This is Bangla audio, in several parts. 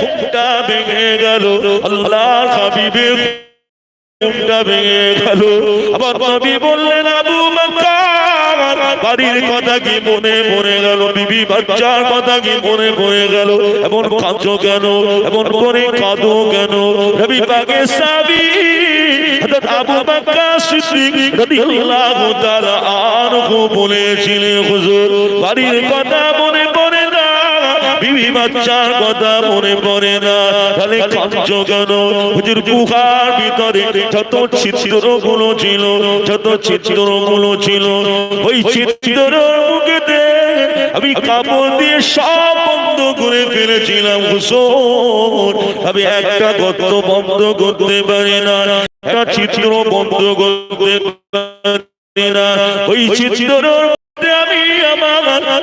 ঘুমটা ভেঙে গেল। আল্লাহর হাবিবের ঘুমটা ভেঙে গেল। আবার নবী বললেন, আবু বাড়ির কথা কি মনে পড়ে গেল? বিবি বাচ্চার কথা কি মনে পড়ে গেল? এমন কাঁদো কেন? এমন করে কাঁদো কেন? নবী পাকে সাবি আবু বকর সিদ্দিক রাদিয়াল্লাহু বলেছিলেন, হুজুর, বাড়ির কথা মনে পড়ে না। বিবি বাচ্চার কথা মনে পড়ে না। তাহলে কাঞ্চ কেন? হুজুর গুহার ভিতরে যত ছিদ্রগুলো ছিল যত ছিদ্রগুলো ছিল ওই ছিদ্র মুখেতে আমি কাপড় দিয়ে সব বন্ধ করে ফেলেছিলাম হুসুর আমি একটা গর্ত বন্ধ করতে পারি না একটা ছিদ্র বন্ধ করতে পারি না। ওই ছিদ্র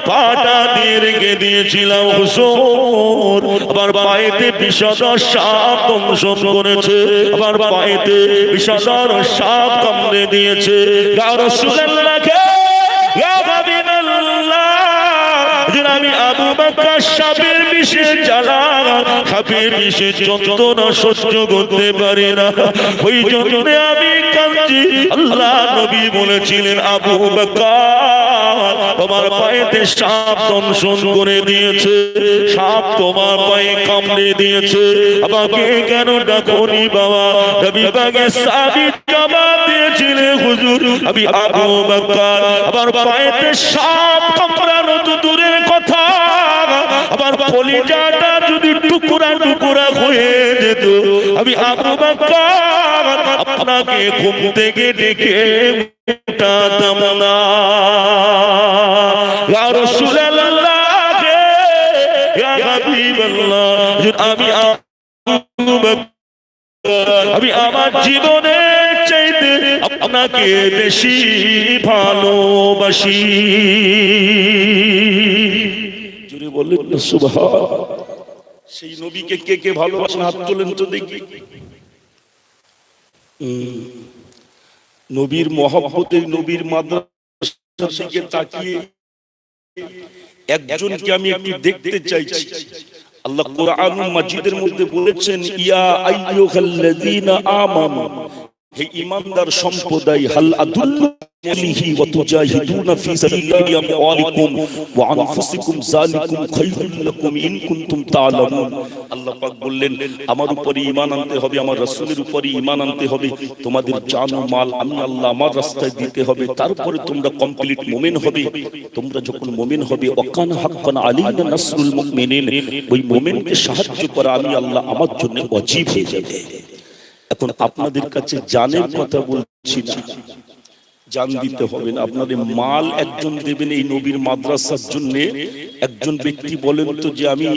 পাটা দিয়ে রেখে দিয়েছিলাম হুসুর। আমার পায়েতে বিষধর সাপ দংশন করেছে। আমার পায়েতে বিষধর সাপ কামড়ে দিয়েছে। ইয়া হাবিবাল্লাহ। যেন আমি আবু না। ওই জন্য আমি কাঁদছি। আল্লাহ নবী বলেছিলেন, আবু তোমার পায়েতে সাপ দংশন করে দিয়েছে, সাপ তোমার পায়ে কামড়ে দিয়েছে। আমাকে কেন ডাকনি বাবা? নবী পাকে সাবিত জবাব দিয়েছিলেন হুজুর, আমি আবু বকর। আমার পায়েতে সাপ কামড়ানো তো দূরের কথা। আমার কলিজাটা যদি টুকরা টুকরা হয়ে যেত, আমি আবু বকর আপনাকে ঘুম থেকে ডেকে উঠাতাম না আমি আমি আমার জীবনে চাইতে আপনাকে বেশি ভালোবাসি। জুড়ে বললেন সুবহান। সেই নবীকে কে কে ভালোবাসেন? হাত তোলেন তো দেখি। নবীর মহব্বতে, নবীর মাদ্রাসার দিকে তাকিয়ে একজনকে আমি একটু দেখতে চাইছি। আল্লাহ কোরআন মাজিদের মধ্যে বলেছেন, ইয়া আইয়ুহাল্লাযীনা আমানু হে ঈমানদার সম্প্রদায়, হাল আদুল্লু তুজাহিদুনা ফি সাবিলিল্লাহি আমওয়ালিকুম ওয়া আনফুসিকুম যালিকুম খায়রুল লাকুম ইন কুনতুম তা'লামুন আল্লাহ পাক বললেন, আমার উপরে ঈমান আনতে হবে, আমার রাসূলের উপরে ঈমান আনতে হবে। তোমাদের জান মাল আমি আল্লাহ আমার রাস্তায় দিতে হবে, তারপরে তোমরা কমপ্লিট মুমিন হবে। তোমরা যখন মুমিন হবে, ওয়াকান হাক্কান আলাইনা নাসরুল মুমিনিন, ওই মুমিনকে সাহায্য করা আমি আল্লাহ আমার জন্য ওয়াজিব হয়ে যাবে। এখন আপনাদের কাছে জানের কথা বলছি না। জান দিতে হবে না আপনাদের মাল একজন দেবেন এই নবীর মাদ্রাসার জন্য। একজন ব্যক্তি বলেন তো যে, আমি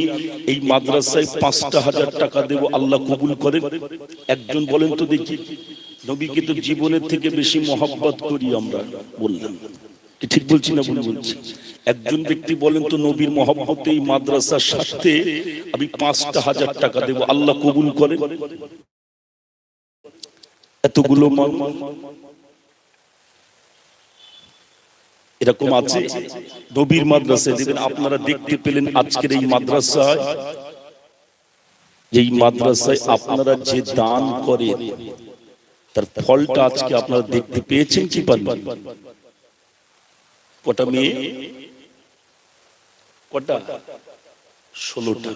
এই মাদ্রাসায় পাঁচটা হাজার টাকা দেব, আল্লাহ কবুল করেন। একজন বলেন তো, দেখি, নবীকে তো জীবনের থেকে বেশি মহব্বত করি আমরা। বললাম কি ঠিক বলছি না ভুল বলছি? একজন ব্যক্তি বলেন তো, নবীর মহব্বতে এই মাদ্রাসার স্বার্থে আমি পাঁচটা হাজার টাকা দেব, আল্লাহ কবুল করেন। এতগুলো মাল এরকম আছে। নবীর মাদ্রাসায় দেখবেন আপনারা দেখতে পেলেন আজকের এই মাদ্রাসায় এই মাদ্রাসায় আপনারা যে দান করেন তার ফলটা আজকে আপনারা দেখতে পেয়েছেন কি পারবেন কটা মেয়ে? কটা? ষোলোটা।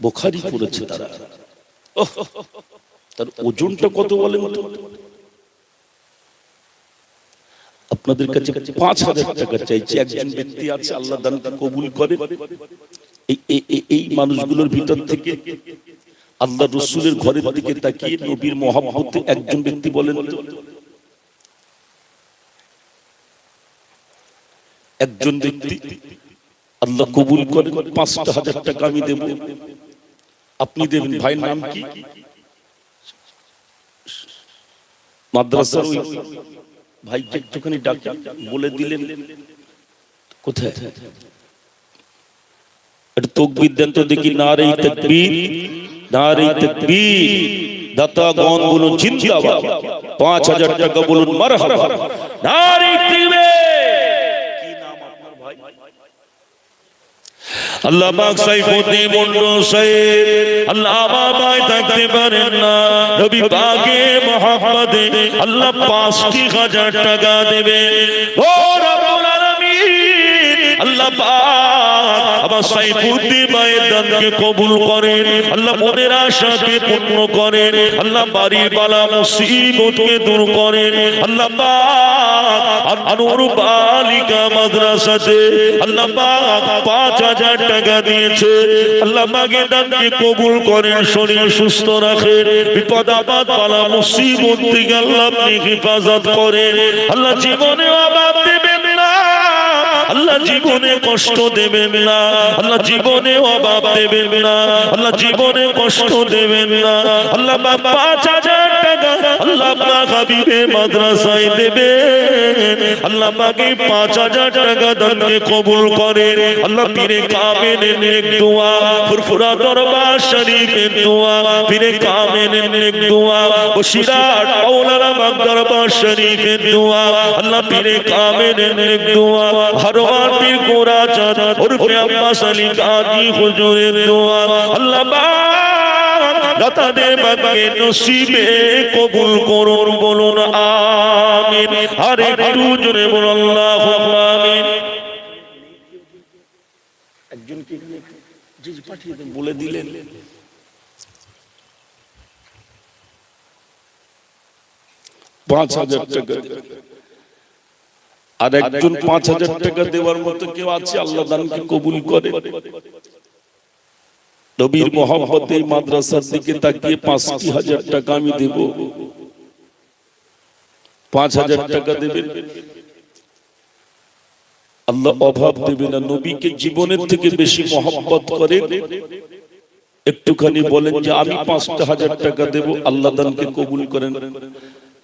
বোখারি করেছে তারা। তার ওজনটা কত বলেন তো? আপনাদের কাছে পাঁচ হাজার টাকা চাইছে। একজন ব্যক্তি আছে আল্লাহ দানকে কবুল করে। এই মানুষগুলোর ভিতর থেকে আল্লাহ রসুলের ঘরের দিকে তাকিয়ে নবীর মহাব্বতে একজন ব্যক্তি বলেন একজন ব্যক্তি আল্লাহ কবুল করেন পাঁচটা হাজার টাকা আমি দেব। আপনি দেবেন ভাইয়ের নাম কি? মাদ্রাসার ভাইকে একটুখানি ডাকে বলে দিলেন। কোথায়? তকবির দেন দেখি, না রে তকবীর, না রে তকবীর। দাতা গণ বলুন, জিন্দাবাদ। পাঁচ হাজার টাকা বলুন, মারহাবা। না রে কি নাম আপনার ভাই? আল্লাহ পাক সাইফুদ্দিন মুন্ডু সাহেব আল্লাহ বাবাই থাকতে পারেন না। নবী পাকে মোহাম্মদ আল্লাহ পাঁচটি হাজার টাকা দেবে ও রব্বুল আলামিন, আল্লাহ পাক আমার সাইফুদ্দিন মায়ের দানকে কবুল করেন। আল্লাহ মনের আশাকে পূর্ণ করেন। আল্লাহ বাড়ির বালা মুসিবতকে দূর করেন। আল্লাহ বালিকা মাদ্রাসাতে আল্লাহ পাঁচ হাজার টাকা দিয়েছে। আল্লাহ পাকের দানকে কবুল করেন, শরীর সুস্থ রাখেন। বিপদ আপদ, বালা মুসিবত থেকে আল্লাহ হেফাজত করেন। আল্লাহ জীবনে আল্লাহ জীবনে কষ্ট দেবেন না। আল্লাহ জীবনে অভাব দেবেন না। আল্লাহ জীবনে কষ্ট দেবেন না। আল্লাহ পাঁচ হাজার টাকা আল্লাহ হাবিবে মাদ্রাসায় দেবেন। আল্লাহ পাকে পাঁচ হাজার টাকা দানকে কবুল করেন। আল্লাহ পীরে কামেনের নেক দোয়া, ফুরফুরা দরবার শরীফের দোয়া, পীরে কামেনের নেক দোয়া বসিরাট মাওলানা বাগ দরবার শরীফের দোয়া, আল্লাহ পীরে কামেনের নেক দোয়া হরওয়ার পীর গোরা চাঁদ ওরফে আব্বাস আলী কাজী হুজুরের দোয়া। আল্লাহ দাতাদের বাগে নসিবে কবুল করুন, বলুন আমিন। আর একটু জোরে বলুন, আল্লাহ আমিন। একজনকে পাঠিয়ে বলে দিলেন। পাঁচ হাজার টাকা। আর একজন পাঁচ হাজার টাকা দেওয়ার মতো কেউ আছে, আল্লাহ দানকে কবুল করে। নবীর মোহাম্মত মাদ্রাসার দিকে তাকিয়ে পাঁচটি হাজার টাকা আমি দেব। পাঁচ হাজার টাকা দেবেন? আল্লাহ অভাব দেবে না, নবীকে জীবনের থেকে বেশি মহব্বত করে। একটুখানি বলেন যে, আমি পাঁচটা হাজার টাকা দেব, আল্লাহ দানকে কবুল করেন।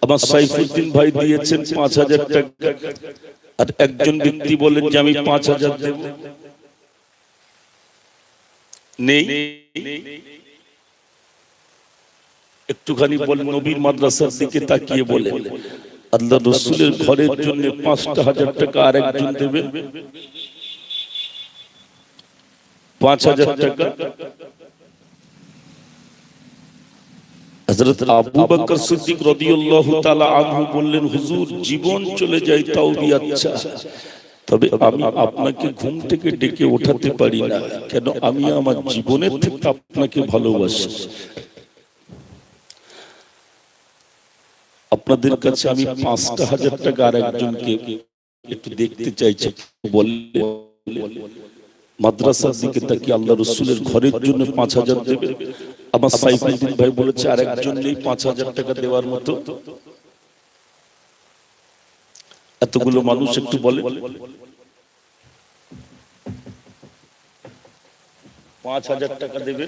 আমার সাইফুদ্দিন ভাই দিয়েছেন পাঁচ হাজার টাকা। আর একজন ব্যক্তি বলেন যে, আমি পাঁচ হাজার দেব। নেই। একটুখানি বলেন, নবীর মাদ্রাসার দিকে তাকিয়ে বলেন, আল্লাহ রসুলের ঘরের জন্য পাঁচটা হাজার টাকা আর একজন দেবে? পাঁচ হাজার টাকা। হযরত আবু বকর সিদ্দিক রাদিয়াল্লাহু তাআলা আনহু বললেন, হুজুর, জীবন চলে যায় তাও বি আচ্ছা তবে আমি আপনাকে ঘুম থেকে ডেকে ওঠাতে পারি না। কেন? আমি আমার জীবনের থেকে আপনাকে ভালোবাসি। আপনাদের কাছে আমি পাঁচটা হাজার টাকা আর একজনকে একটু দেখতে চাইছি। বললে মাদ্রাসার দিকে তাকি আল্লাহ রসুলের ঘরের জন্য পাঁচ হাজার দেবে। আমার সাইফুদ্দিন ভাই বলেছে আর একজন নেই পাঁচ হাজার টাকা দেওয়ার মতো। এতগুলো মানুষ একটু বলে। পাঁচ হাজার টাকা দেবে।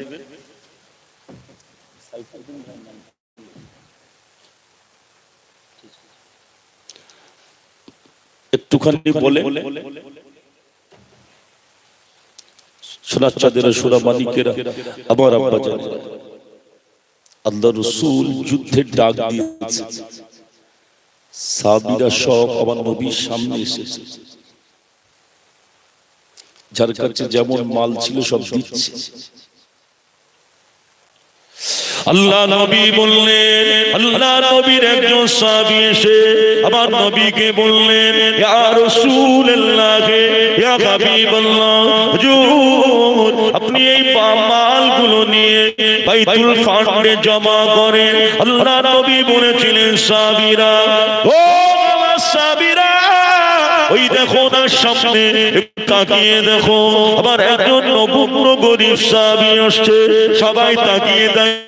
একটুখানি বলে। সোনার চাঁদেরা সোনা মালিকেরা, আমার আব্বা জানে, আল্লাহ রসুল যুদ্ধের ডাক দিয়েছে। সাবিরা সব আমার নবীর সামনে এসেছে। যার কাছে যেমন মাল ছিল সব দিচ্ছে। আল্লাহ নবী বললেন, আল্লাহ নবীর একজন সাহাবী এসে আমার নবীকে বললেন, ইয়া রাসূলুল্লাহ, ইয়া হাবিবাল্লাহ, হুজুর, আপনি এই মালগুলো নিয়ে বাইতুল ফান্ডে জমা করেন। আল্লাহ নবী বলেছিলেন, সাহাবীরা, ও সাহাবীরা, ওই দেখো না সামনে তাকিয়ে দেখো আবার একজন নবুগ্র গরিব সাহাবী আসছে, সবাই তাকিয়ে দেয়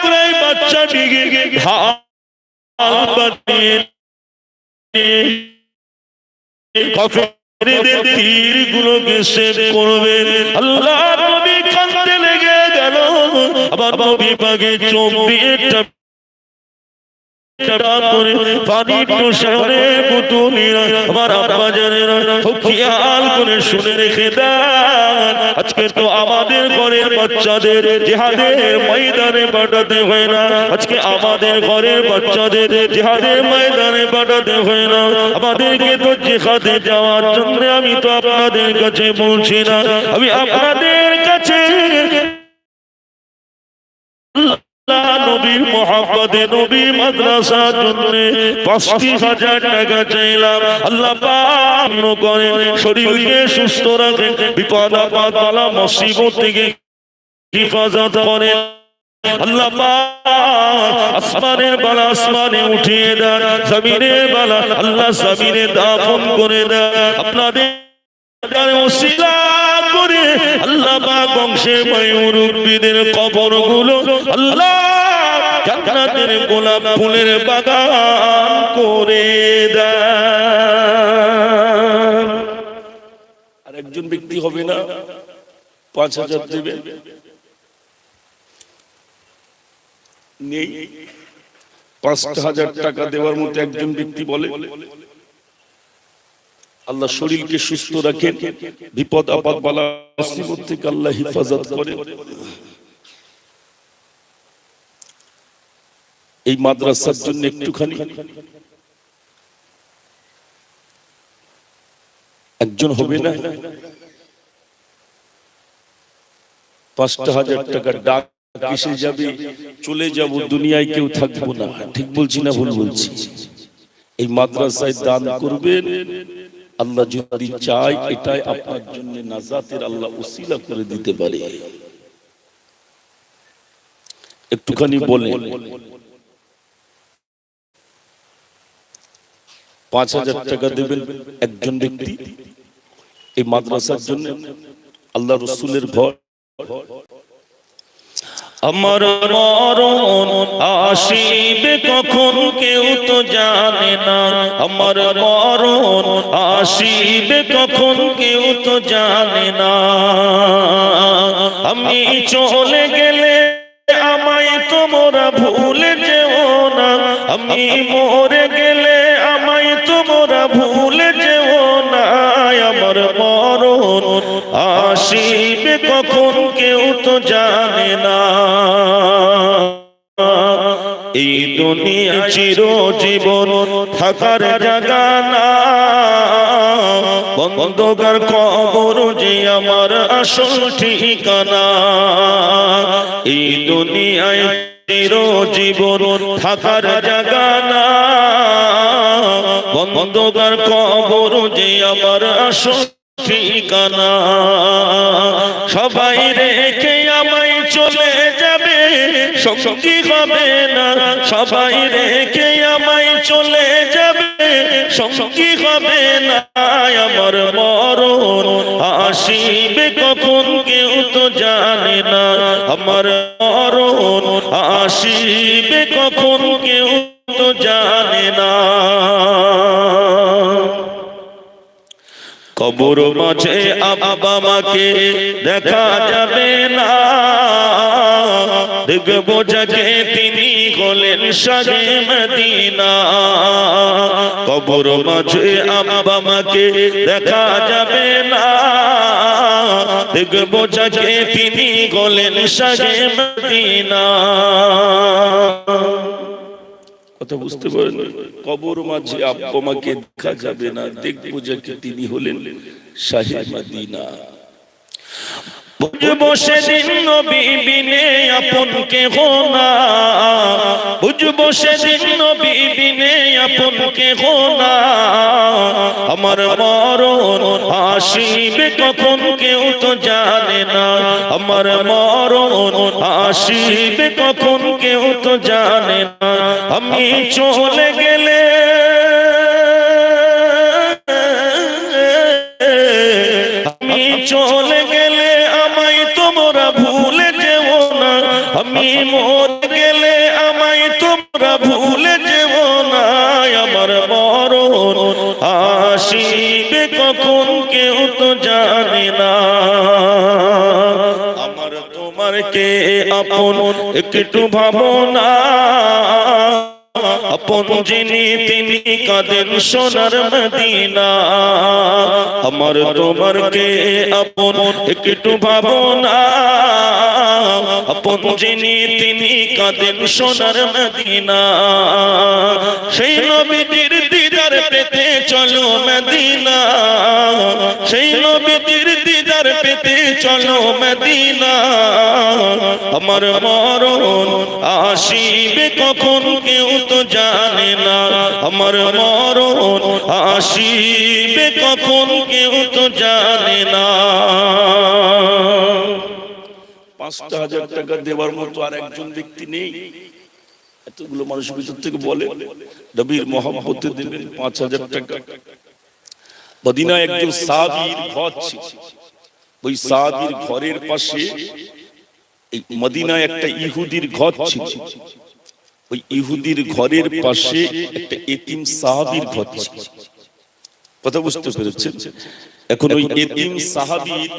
কাফেরদের তীরগুলোকে শেষ করবেন আল্লাহ নবী কাঁদতে লেগে গেল। আবার নবী পাকে চোখ দিয়ে পানি পুতুলিরা আমার আব্বা খেয়াল করে শুনে রেখে আজকে তো আমাদের ঘরের বাচ্চাদের জেহাদের ময়দানে পাঠাতে হয় না। আজকে আমাদের ঘরের বাচ্চাদের জেহাদের ময়দানে পাঠাতে হয় না। আমাদেরকে তো জেহাদে যাওয়ার জন্য আমি তো আপনাদের কাছে বলছি না। আমি আপনাদের কাছে নবীর মোহাম্মদে নবী মাদ্রাসার জন্য পাঁচটি হাজার টাকা চাইলাম। আল্লাহ করে শরীরকে সুস্থ রাখে বিপদ আপদ বালা মুসিবত থেকে হিফাজত করে আল্লাহ আসমানের বালা আসমানে উঠিয়ে দেন, জমিনের বালা আল্লাহ জমিনে দাফন করে দেন। আপনাদের ওসিলা করে আল্লাহ পাক বংশের ময়ূরুদ্ভিদের কবরগুলো আল্লাহ গোলাপ ফুলের বাগান করে দেন। আর একজন ব্যক্তি হবে না? পাঁচ হাজার দেবে? নেই। পাঁচটা হাজার টাকা দেওয়ার মতো একজন ব্যক্তি বলে। আল্লাহ শরীরকে সুস্থ রাখেন, বিপদ, আপদ বালা মুসিবত থেকে আল্লাহ হিফাজত করে এই মাদ্রাসার জন্য একটুখানি একজন হবে না? পাঁচটা হাজার টাকা ডাক এসে যাবে, চলে যাব, দুনিয়ায় কেউ থাকব না। ঠিক বলছি না ভুল বলছি? এই মাদ্রাসায় দান করবেন আল্লাহ যদি চায় এটাই আপনার জন্য নাজাতের আল্লাহ উসিলা করে দিতে পারে। একটুখানি বলেন। পাঁচ হাজার টাকা দেবেন একজন ব্যক্তি এই মাদ্রাসার জন্য আল্লাহ রসুলের ঘর। আমার মরণ আসিবে কখন কেউ তো জানে না। আমার মরণ আসিবে কখন কেউ তো জানে না। আমি চলে গেলে আমায় তোমরা ভুলে যেও না। আমি মরে আসিবে কখন কেউ তো জানে না। এই দুনিয়া চির জীবন থাকার জায়গা না। বন্ধকার কবর যে আমার আসল ঠিকানা। এই দুনিয়ায় চির জীবন থাকার জায়গা না। বন্ধকার কবর যে আমার আসল ঠিকানা। সবাই রেখে আমায় চলে যাবে, সঙ্গী হবে না। সবাই রেখে আমায় চলে যাবে, সঙ্গী হবে না। আমার মরণ, আসিবে কখন কেউ তো জানে না। আমার মরণ, আসিবে কখন কেউ তো জানে না। কবর মাঝে আব্বা দেখা যাবে না। দেখব যাকে তিনি হলেন সাগে মদিনা। কবর মাঝে আব্বা দেখা যাবে না। দেখব যাকে তিনি হলেন সাগে মদিনা। কথা বুঝতে পারেন, কবর মাঝে আব্বামাকে দেখা যাবে না, দেখব যাকে তিনি হলেন শাহিদ মদিনা। বুঝব সেদিন নবী বিনে আপন কে হোনা বুঝব সেদিন নবী বিনে আপন কে হোনা আমার মরণ আসিবে কখন কেউ তো জানে না। আমার মরণ আসিবে কখন কেউ তো জানে না। আমি চলে গেলে আমি চলে গেলে আমি মরে গেলে আমায় তোমরা ভুলে যেও না, আমার মরণ আসিবে কখন কেউ তো জানে না। আমার তোমার কে আপন একটু ভাবনা আপন যিনি তিনি কাঁদেন সোনার মদিনা। আমার তোমার কে আপন একটু ভাবনা আপন যিনি তিনি কাঁদেন সোনার মদিনা। সেই নবীজির দিদার পেতে চলো মদিনা। সেই নবীজির দিদার পেতে চলো মদিনা। আমার মরণ আসিবে কখন কেউ তো জানে না। আমার মরণ আসিবে কখন কেউ তো জানে না। পাঁচটা হাজার টাকা দেওয়ার মতো আর একজন ব্যক্তি নেই। এতগুলো মানুষের ভিতর থেকে বলে, নবীর দেবেন পাঁচ হাজার টাকা। একজন ঘর ছিল। ওই ঘরের পাশে এই মদিনায় একটা ইহুদির ঘর ছিল। ওই ইহুদির ঘরের পাশে একটা এতিম সাহাবির ঘর ছিল। কথা বুঝতে পেরেছেন? এখন ওই এতিম সাহাবির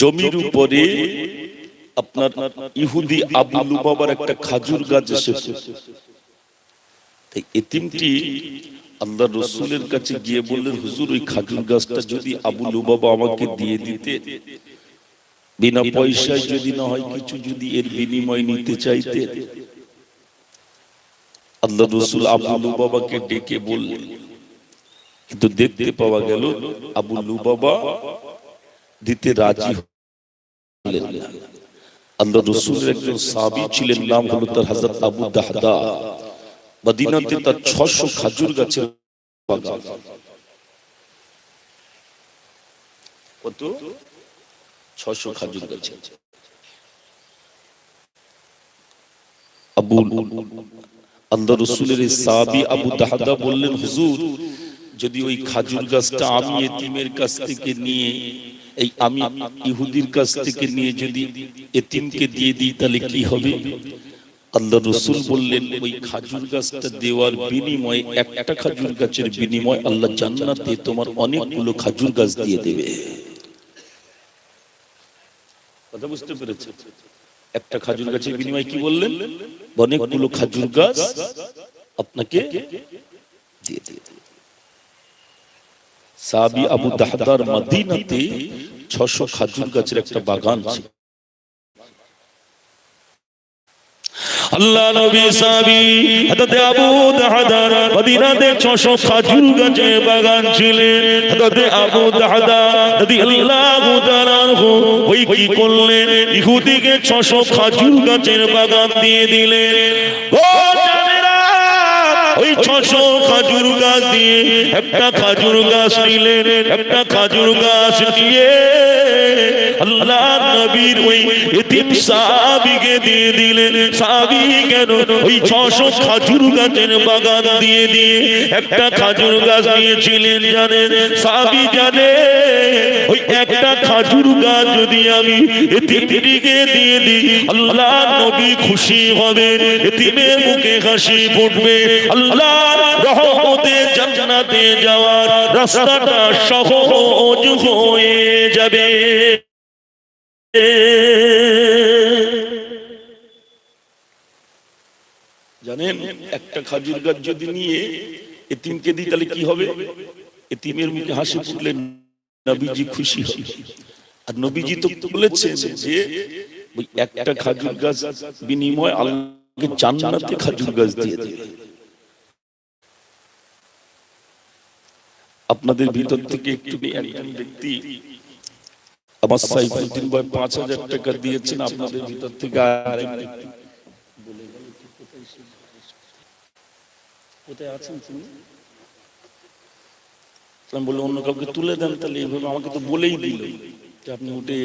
জমির উপরে আপনার ইহুদি আবু লুবাবার একটা খাজুর গাছ এসেছে। তাই এতিমটি আল্লাহ রসুলের কাছে গিয়ে বললেন হুজুর ওই খাজুর গাছটা যদি আবু লুবাবা আমাকে দিয়ে দিতে বিনা পয়সায় যদি না হয় কিছু যদি এর বিনিময় নিতে চাইতে। আল্লাহ রসুল আবু লুবাবাকে ডেকে বললেন কিন্তু দেখতে পাওয়া গেল আবু লুবাবা দিতে রাজি হলেন। আল্লাহ রসুলের একজন সাবি ছিলেন নাম হলো তার হাজরত আবু দাহদা। মদিনাতে তার ছশো খাজুর গাছের বাগান। কত? ছশো খাজুর গাছ আবু আল্লাহ রসুলের সাবি আবু দাহদা বললেন হুজুর যদি ওই খাজুর গাছটা আমি এতিমের কাছ থেকে নিয়ে এই আমি ইহুদির কাছ থেকে নিয়ে যদি এতিমকে দিয়ে দিই, তাহলে কি হবে? আল্লাহ রসুল বললেন, ওই খাজুর গাছটা দেওয়ার বিনিময়ে, একটা খাজুর গাছের বিনিময় আল্লাহ জান্নাতে তোমার অনেকগুলো খাজুর গাছ দিয়ে দেবে। কথা বুঝতে পেরেছে একটা খাজুর গাছের বিনিময়ে কি বললেন? অনেকগুলো খাজুর গাছ আপনাকে দিয়ে দেবে। সাবি আবু দাহদার মদিনাতে ছশো খাজুর গাছের একটা বাগান ছিল। আল্লাহ নবী সাবি হযরত আবু দাহদার মদিনাতে 600 খাজুর গাছের বাগান ছিলেন হযরত আবু দাহদা রাদিয়াল্লাহু তাআলা ওই কি করলেন? ইহুদিকে 600 খাজুর গাছের বাগান দিয়ে দিলেন। ও জানেরা ওই 600 খাজুর গাছ দিয়ে একটা খাজুর গাছ নিলেন একটা খাজুর গাছ নিয়ে আল্লাহ নবীর ওই এতিম সাহাবীকে দিয়ে দিলেন। সাহাবী কেন? ওই 600 খাজুর গাছের বাগান দিয়ে দিয়ে একটা খাজুর গাছ নিয়েছিলেন জানেন? সাহাবী জানে, ওই একটা খাজুর গাছ যদি আমি এতিমটিকে দিয়ে দিই আল্লাহ নবী খুশি হবে এতিমের মুখে হাসি ফুটবে। আল্লাহ রহমতে জান্নাতে যাওয়ার রাস্তাটা সহজ হয়ে যাবে। জানেন, একটা খাজুর গাছ যদি নিয়ে এতিমকে দিই, তাহলে কি হবে? এতিমের মুখে হাসি ফুটলে নবীজি খুশি হবে। আর নবীজি তো বলেছেন যে, ওই একটা খাজুর গাছ বিনিময় আল্লাহকে জান্নাতে খাজুর গাছ দিয়ে দেবে। আপনাদের ভিতর থেকে একটু একজন ব্যক্তি আমার সাইফুদ্দিন ভাই পাঁচ হাজার টাকা দিয়েছেন আপনাদের ভিতর থেকে আর কোথায় আছেন তিনি? আমি বললাম অন্য কাউকে তুলে দেন তাহলে এইভাবে আমাকে তো বলেই দিল। যে আপনি উঠে